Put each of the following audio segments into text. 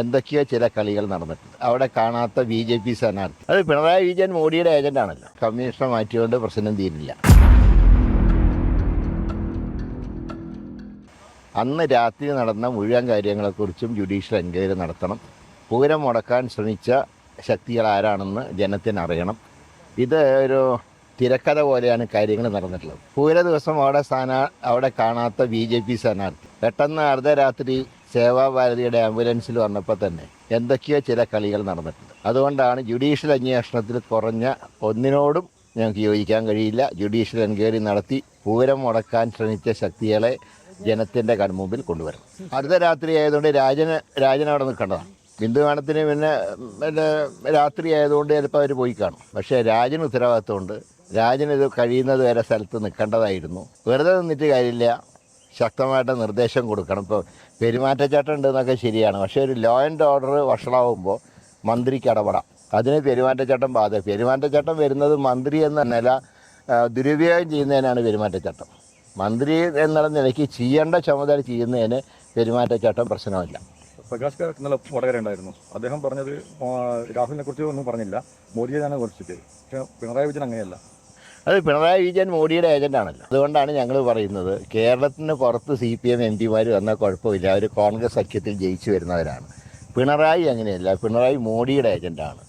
എന്തൊക്കെയോ ചില കളികൾ നടന്നിട്ടുണ്ട്. അവിടെ കാണാത്ത ബി ജെ പി സ്ഥാനാർത്ഥി. അത് പിണറായി വിജയൻ മോഡിയുടെ ഏജന്റാണല്ലോ കമ്മീഷണർ മാറ്റിയോണ്ട് പ്രശ്നം തീരില്ല. അന്ന് രാത്രി നടന്ന മുഴുവൻ കാര്യങ്ങളെക്കുറിച്ചും ജുഡീഷ്യൽ എൻക്വയറി നടത്തണം. പൂരം മുടക്കാൻ ശ്രമിച്ച ശക്തികൾ ആരാണെന്ന് ജനത്തിന് അറിയണം. ഇത് ഒരു തിരക്കഥ പോലെയാണ് കാര്യങ്ങൾ നടന്നിട്ടുള്ളത്. പൂര ദിവസം അവിടെ സ്ഥാനാ അവിടെ കാണാത്ത ബി ജെ പി സ്ഥാനാർത്ഥി. പെട്ടെന്ന് അർദ്ധരാത്രി സേവാഭാരതിയുടെ ആംബുലൻസിൽ വന്നപ്പോൾ തന്നെ എന്തൊക്കെയോ ചില കളികൾ നടന്നിട്ടുണ്ട്. അതുകൊണ്ടാണ് ജുഡീഷ്യൽ അന്വേഷണത്തിൽ കുറഞ്ഞ ഒന്നിനോടും ഞങ്ങൾക്ക് യോജിക്കാൻ കഴിയില്ല. ജുഡീഷ്യൽ എൻക്വയറി നടത്തി പൂരം മുടക്കാൻ ശ്രമിച്ച ശക്തികളെ ജനത്തിന്റെ കൺമുമ്പിൽ കൊണ്ടുവരണം. അടുത്ത രാത്രി ആയതുകൊണ്ട് രാജന് രാജൻ അവിടെ നിൽക്കേണ്ടതാണ്. ബിന്ദുവാണത്തിന് പിന്നെ പിന്നെ രാത്രി ആയതുകൊണ്ട് ചിലപ്പോൾ അവർ പോയി കാണും. പക്ഷേ രാജന് ഉത്തരവാദിത്വമുണ്ട്. രാജന് ഇത് കഴിയുന്നത് വരെ സ്ഥലത്ത് നിൽക്കേണ്ടതായിരുന്നു. വെറുതെ നിന്നിട്ട് കാര്യമില്ല. ശക്തമായിട്ട് നിർദ്ദേശം കൊടുക്കണം. ഇപ്പോൾ പെരുമാറ്റച്ചട്ടം ഉണ്ടെന്നൊക്കെ ശരിയാണ്. പക്ഷേ ഒരു ലോ ആൻഡ് ഓർഡർ വഷളാവുമ്പോൾ മന്ത്രിക്ക് ഇടപെടാം. അതിന് പെരുമാറ്റച്ചട്ടം ബാധ. പെരുമാറ്റച്ചട്ടം വരുന്നത് മന്ത്രി എന്ന നില ദുരുപയോഗം ചെയ്യുന്നതിനാണ് പെരുമാറ്റച്ചട്ടം. മന്ത്രി എന്നുള്ള നിലയ്ക്ക് ചെയ്യേണ്ട ചുമതല ചെയ്യുന്നതിന് പെരുമാറ്റച്ചട്ടം പ്രശ്നമില്ല. പ്രകാശ് കാരാട്ട് ഇന്നലെ അദ്ദേഹം പറഞ്ഞത് രാഹുലിനെ കുറിച്ച് ഒന്നും പറഞ്ഞില്ല. മോദിയെയാണ് കുറിച്ചിട്ട് പക്ഷേ പിണറായി വിജയൻ അങ്ങനെയല്ല. അത് പിണറായി വിജയൻ മോഡിയുടെ ഏജന്റാണല്ലോ അതുകൊണ്ടാണ് ഞങ്ങൾ പറയുന്നത് കേരളത്തിന് പുറത്ത് സി പി എം എം പിമാർ വന്നാൽ കുഴപ്പമില്ല. അവർ കോൺഗ്രസ് സഖ്യത്തിൽ ജയിച്ചു വരുന്നവരാണ്. പിണറായി അങ്ങനെയല്ല. പിണറായി മോഡിയുടെ ഏജന്റാണ്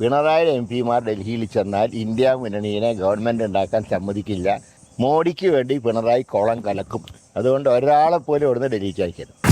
പിണറായി എം പിമാർ ഡൽഹിയിൽ ചെന്നാൽ ഇന്ത്യ മുന്നണിയെ ഗവൺമെന്റ് ഉണ്ടാക്കാൻ സമ്മതിക്കില്ല. മോഡിക്ക് വേണ്ടി പിണറായി കോളം കലക്കും. അതുകൊണ്ട് ഒരാളെ പോലും ഇവിടുന്ന് ഡൽഹിക്ക് അയക്കരുത്.